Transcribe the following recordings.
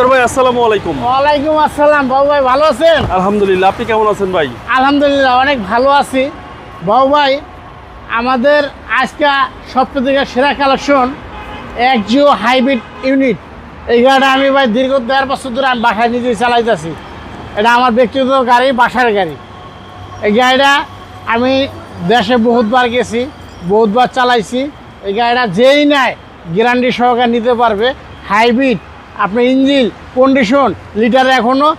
মুক্তার ভাই আসসালামু আলাইকুম। ওয়ালাইকুম আসসালাম বাবু ভাই ভালো আছেন? আলহামদুলিল্লাহ আপনি কেমন আছেন ভাই? আলহামদুলিল্লাহ অনেক ভালো আছি। বাবু ভাই আমাদের আজকে থেকে সেরা কালেকশন এক জিও হাইব্রিড ইউনিট এই গাড়িটা আমি ভাই দীর্ঘ দেড় বছর ধরে আমি বাসায় নিজেই চালাইতেছি। এটা আমার ব্যক্তিগত গাড়ি বাসার গাড়ি। এই গাড়িটা আমি দেশে বহুতবার গেছি বহুতবার চালাইছি। এই গাড়িটা যেই নেয় গ্যারান্টি সহকারে নিতে পারবে। হাইব্রিড আপনার ইঞ্জিন কন্ডিশন লিটারে এখনও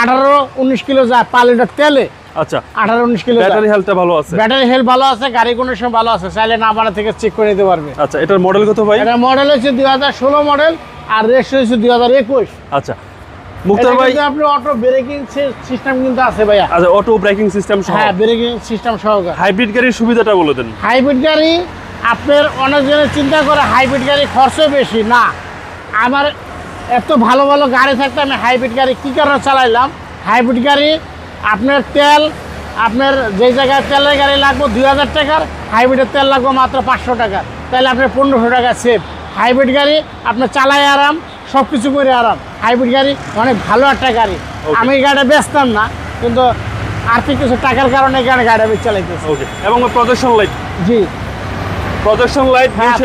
আঠারো উনিশ কিলো যায় পার লিটার তেলে। আচ্ছা আঠারো উনিশ কিলো ব্যাটারি হেলথটা ভালো আছে? ব্যাটারি হেলথ ভালো আছে গাড়ি কন্ডিশন ভালো আছে চাইলে না বানা থেকে চেক করে নিতে পারবে। আচ্ছা এটার মডেল কত ভাই? এটা মডেল হচ্ছে দুই হাজার ষোলো মডেল আর রেস্ট হচ্ছে দুই হাজার একুশ। আচ্ছা মুক্তার ভাই আপনি অটো ব্রেকিং সিস্টেম কিন্তু আছে ভাইয়া। আচ্ছা অটো ব্রেকিং সিস্টেম সহ। হ্যাঁ ব্রেকিং সিস্টেম সহকারে। হাইব্রিড গাড়ির সুবিধাটা বলে দেন। হাইব্রিড গাড়ি আপনার অনেকজনে চিন্তা করে হাইব্রিড গাড়ি খরচও বেশি না। আমার এত ভালো ভালো গাড়ি থাকতে আমি হাইব্রিড গাড়ি কী কারণে চালাইলাম? হাইব্রিড গাড়ি আপনার তেল আপনার যেই জায়গায় তেলের গাড়ি লাগবে দুই হাজার টাকার হাইব্রিডের তেল লাগবে মাত্র পাঁচশো টাকা তাহলে আপনার পনেরোশো টাকা সেভ হাইব্রিড গাড়ি আপনার চালাই আরাম সব কিছু করে আরাম। হাইব্রিড গাড়ি অনেক ভালো একটা গাড়ি। আমি এই গাড়িটা বেচতাম না কিন্তু আর্থিক কিছু টাকার কারণে এখানে গাড়ি আমি চালাইতেছি। ওকে এবং প্রদর্শন লাইট জি। প্রদর্শন লাইট হ্যাঁ,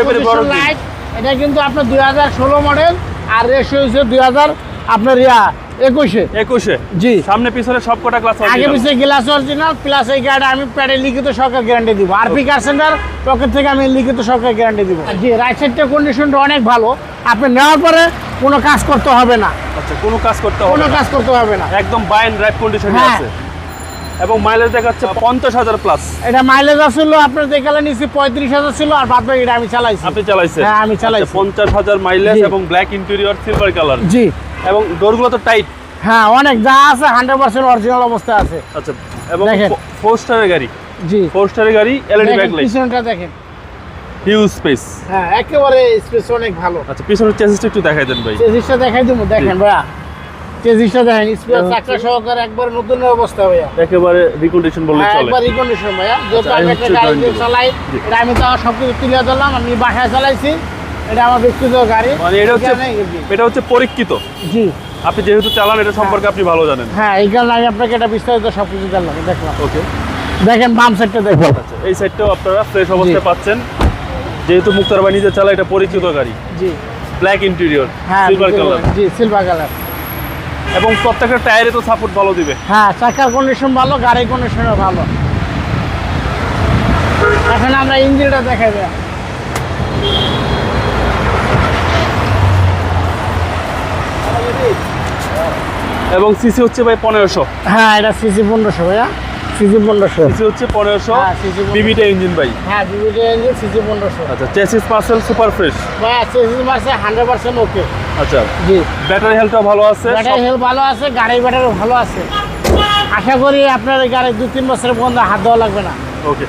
light, এটা কিন্তু আপনার দুই হাজার ষোলো মডেল আর রেশিও হচ্ছে দুই হাজার আপনার ইয়া একুশে। একুশে। জি। সামনে পিছনে সব কটা ক্লাস আগে পিছিয়ে গ্লাস অরিজিনাল প্লাস এই গাড়ি আমি প্যাডে লিখিত সরকার গ্যারান্টি দিব। আরপি কার সেন্টার পকেট থেকে আমি লিখিত সরকার গ্যারান্টি দিব। জি রাইট সাইডটা কন্ডিশনটা অনেক ভালো। আপনি নেওয়ার পরে কোনো কাজ করতে হবে না। আচ্ছা কোনো কাজ করতে হবে কোনো কাজ করতে হবে না। একদম বাই এন্ড ড্রাইভ কন্ডিশনে। আছে। এবং মাইলেজ দেখাচ্ছে পঞ্চাশ হাজার প্লাস এটা মাইলেজ আসলো আপনার দেখালে নিচ্ছি পঁয়ত্রিশ হাজার ছিল আর বাদ বাকি এটা আমি চালাইছি। আপনি চালাইছেন? হ্যাঁ, আমি চালাইছি। পঞ্চাশ হাজার মাইলেজ এবং ব্ল্যাক ইন্টেরিয়র সিলভার কালার জি। এবং ডোরগুলো তো টাইট হ্যাঁ অনেক যা আছে হান্ড্রেড পার্সেন্ট অরিজিনাল অবস্থা আছে। আচ্ছা এবং। ফোর স্টারের গাড়ি। জি। ফোর স্টারের গাড়ি এলইডি ব্যাকলাইট পিছনটা দেখেন। হিউজ স্পেস হ্যাঁ একেবারে স্পেস অনেক ভালো। আচ্ছা পিছনের চেসিসটা একটু দেখাই দেন ভাই। চেজিসটা দেখাই দেবো দেখেন ভাইয়া। চেজিসটা দেখেন চাকা সহকারে একবার নতুন অবস্থা ভাইয়া। একেবারে রিকন্ডিশন বললে হ্যাঁ, চলে। একবার রিকন্ডিশন ভাইয়া। যেহেতু আচ্ছা, আমি একটা গাড়ি। চালাই এটা আমি তো সব কিছু তুলে দিলাম আমি বাসায় চালাইছি। এটা আমার ব্যক্তিগত গাড়ি। মানে এটা হচ্ছে এটা হচ্ছে পরীক্ষিত। জি। আপনি যেহেতু চালান এটা সম্পর্কে আপনি ভালো জানেন। হ্যাঁ এই কারণে আমি আপনাকে এটা বিস্তারিত সব কিছু জানলাম দেখলাম। ওকে। দেখেন বাম সাইডটা দেখো আচ্ছা এই সাইডটাও আপনারা ফ্রেশ অবস্থায় পাচ্ছেন। যেহেতু মুক্তার ভাই নিজে চালায় এটা পরিচিত গাড়ি। জি। ব্ল্যাক ইন্টেরিয়র হ্যাঁ সিলভার কালার জি সিলভার কালার এবং প্রত্যেকটা টায়ারে তো সাপোর্ট ভালো দিবে। হ্যাঁ চাকার কন্ডিশন ভালো গাড়ির কন্ডিশনও ভালো। এখন আমরা ইঞ্জিনটা দেখা দেয়। এবং সিসি হচ্ছে ভাই পনেরোশো। হ্যাঁ এটা সিসি পনেরোশো ভাইয়া। সিসি পনেরোশো। সিসি হচ্ছে পনেরোশো। হ্যাঁ। বিবিটা ইঞ্জিন ভাই। হ্যাঁ বিবিটি ইঞ্জিন সিসি পনেরোশো। আচ্ছা চেসিস পার্সেল সুপার ফ্রেশ ভাইয়া সিসি মারছে হান্ড্রেড পার্সেন্ট ওকে আচ্ছা জি। ব্যাটারি হেলথটাও ভালো আছে? ব্যাটারি হেলথ ভালো আছে গাড়ির ব্যাটারি ভালো আছে। আশা করি আপনার গাড়ি দু তিন বছরের পর্যন্ত হাত দেওয়া লাগবে না। ওকে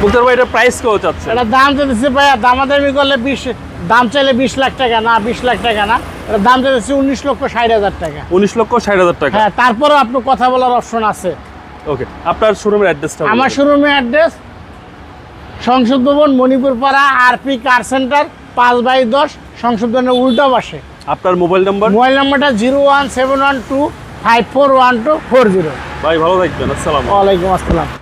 মুক্তার ভাই এটা প্রাইস কেউ চাচ্ছে? এটা দাম চাইতেছি ভাইয়া দামাদামি করলে বিশ দাম চাইলে বিশ লাখ টাকা না বিশ লাখ টাকা না। এটা দাম চাইতেছি উনিশ লক্ষ ষাট হাজার টাকা। উনিশ লক্ষ ষাট হাজার টাকা। হ্যাঁ তারপরেও আপনার কথা বলার অপশন আছে। ওকে আপনার শোরুমের অ্যাড্রেসটা আমার শোরুমের অ্যাড্রেস সংসদ ভবন মণিপুর পাড়া আরপি কার সেন্টার পাঁচ বাই দশ সংসদ ভবনের উল্টা পাশে। আপনার মোবাইল নাম্বার মোবাইল নাম্বারটা zero one seven one two five four one two four zero. ভাই ভালো থাকবেন। আসসালাম ওয়ালাইকুম আসসালাম।